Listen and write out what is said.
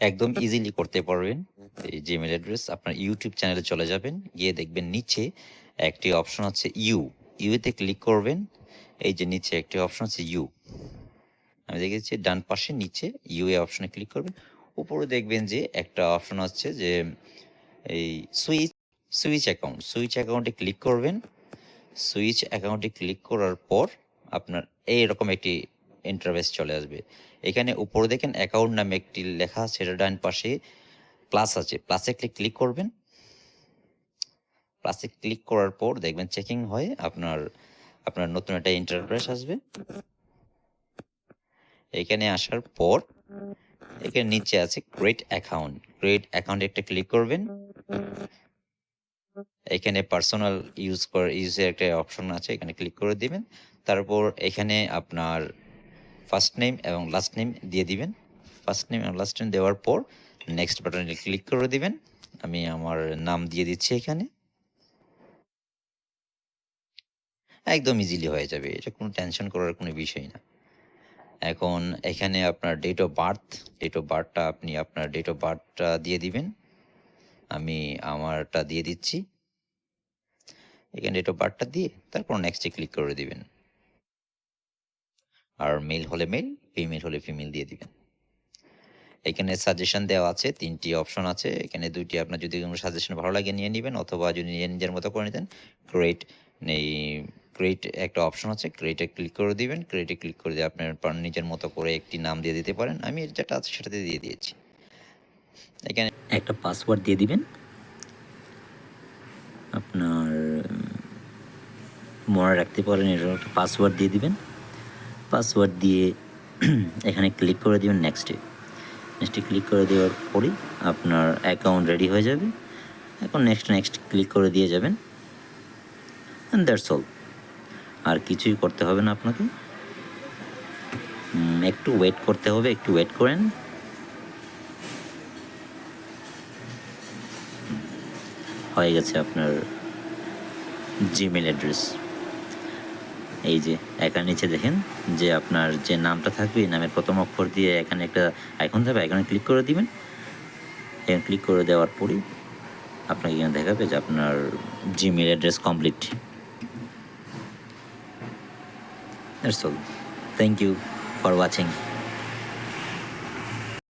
একদম ইজিলি করতে পারবেন। এই জিমেল অ্যাড্রেস আপনার ইউটিউব চ্যানেলে চলে যাবেন। গিয়ে দেখবেন নিচে একটি অপশন আছে ইউ ইউতে ক্লিক করবেন। এই যে নিচে একটি অপশন আছে ইউ আমি দেখেছি ডান পাশে নিচে ইউ এ অপশনে ক্লিক করবেন। উপরে দেখবেন যে একটা অপশন আছে যে এই সুইচ সুইচ অ্যাকাউন্ট সুইচ অ্যাকাউন্টে ক্লিক করবেন। সুইচ অ্যাকাউন্টে ক্লিক করার পর আপনার এইরকম একটি ইন্টারভেস চলে আসবে। এখানে উপরে দেখেন অ্যাকাউন্ট নামে একটি লেখা সেটা ডান পাশে প্লাস আছে। প্লাসে ক্লিক ক্লিক করবেন। প্লাসে ক্লিক করার পর দেখবেন চেকিং হয়, আপনার আপনার নতুন একটা ইন্টারফেস আসবে। এখানে আসার পর এখানে নিচে আছে ক্রিয়েট অ্যাকাউন্ট ক্রিয়েট অ্যাকাউন্ট একটা ক্লিক করবেন। এখানে পার্সোনাল ইউজ করে ইউজের একটা অপশন আছে, এখানে ক্লিক করে দিবেন। তারপর এখানে আপনার ফার্স্ট নেম এবং লাস্ট নেম দিয়ে দিবেন। ফার্স্ট নেম এবং লাস্ট নেম দেওয়ার পর নেক্সট বাটনে ক্লিক করে দিবেন। আমি আমার নাম দিয়ে দিচ্ছি এখানে। একদম ইজিলি হয়ে যাবে। এটা কোনো টেনশন করার কোনো বিষয় না। এখন এখানে আপনার date of birth date of বার্থটা আপনি আপনার ডেট অফ বার্থটা দিয়ে দিবেন। আমি আমারটা দিয়ে দিচ্ছি। এখানে ডেট অফ বার্থটা দিয়ে তারপর নেক্সটে ক্লিক করে দিবেন। আর মেল হলে মেল ফিমেল হলে ফিমেল দিয়ে দিবেন। এখানে সাজেশন দেওয়া আছে, তিনটি অপশন আছে। এখানে দুইটি আপনার যদি কোনো সাজেশন ভালো লাগে নিয়ে নেবেন, অথবা যদি নিজে নিজের মতো করে নিতেন ক্রিয়েট এই ক্রিয়েট একটা অপশন আছে ক্রিয়েটে ক্লিক করে দিবেন। ক্রিয়েটে ক্লিক করে দিয়ে আপনার নিজের মতো করে একটি নাম দিয়ে দিতে পারেন। আমি যেটা আছে সেটাতে দিয়ে দিয়েছি। এখানে একটা পাসওয়ার্ড দিয়ে দিবেন। আপনার মনে রাখতে পারেন এর একটা পাসওয়ার্ড দিয়ে দিবেন। পাসওয়ার্ড দিয়ে এখানে ক্লিক করে দিবেন নেক্সটে নেক্সটে ক্লিক করে দেওয়ার পরেই আপনার অ্যাকাউন্ট রেডি হয়ে যাবে। এখন নেক্সট নেক্সট ক্লিক করে দিয়ে যাবেন। অ্যান্ড দ্যাটস অল আর কিছুই করতে হবে না আপনাকে। একটু ওয়েট করতে হবে, একটু ওয়েট করেন। হয়ে গেছে আপনার জিমেল অ্যাড্রেস এই যে একার নিচে দেখেন যে আপনার যে নামটা থাকবে নামের প্রথম অক্ষর দিয়ে এখানে একটা আইকন থাকবে এখানে ক্লিক করে দিবেন। এখানে ক্লিক করে দেওয়ার পরই আপনাকে এখানে দেখাবে যে আপনার Gmail address complete thank you for watching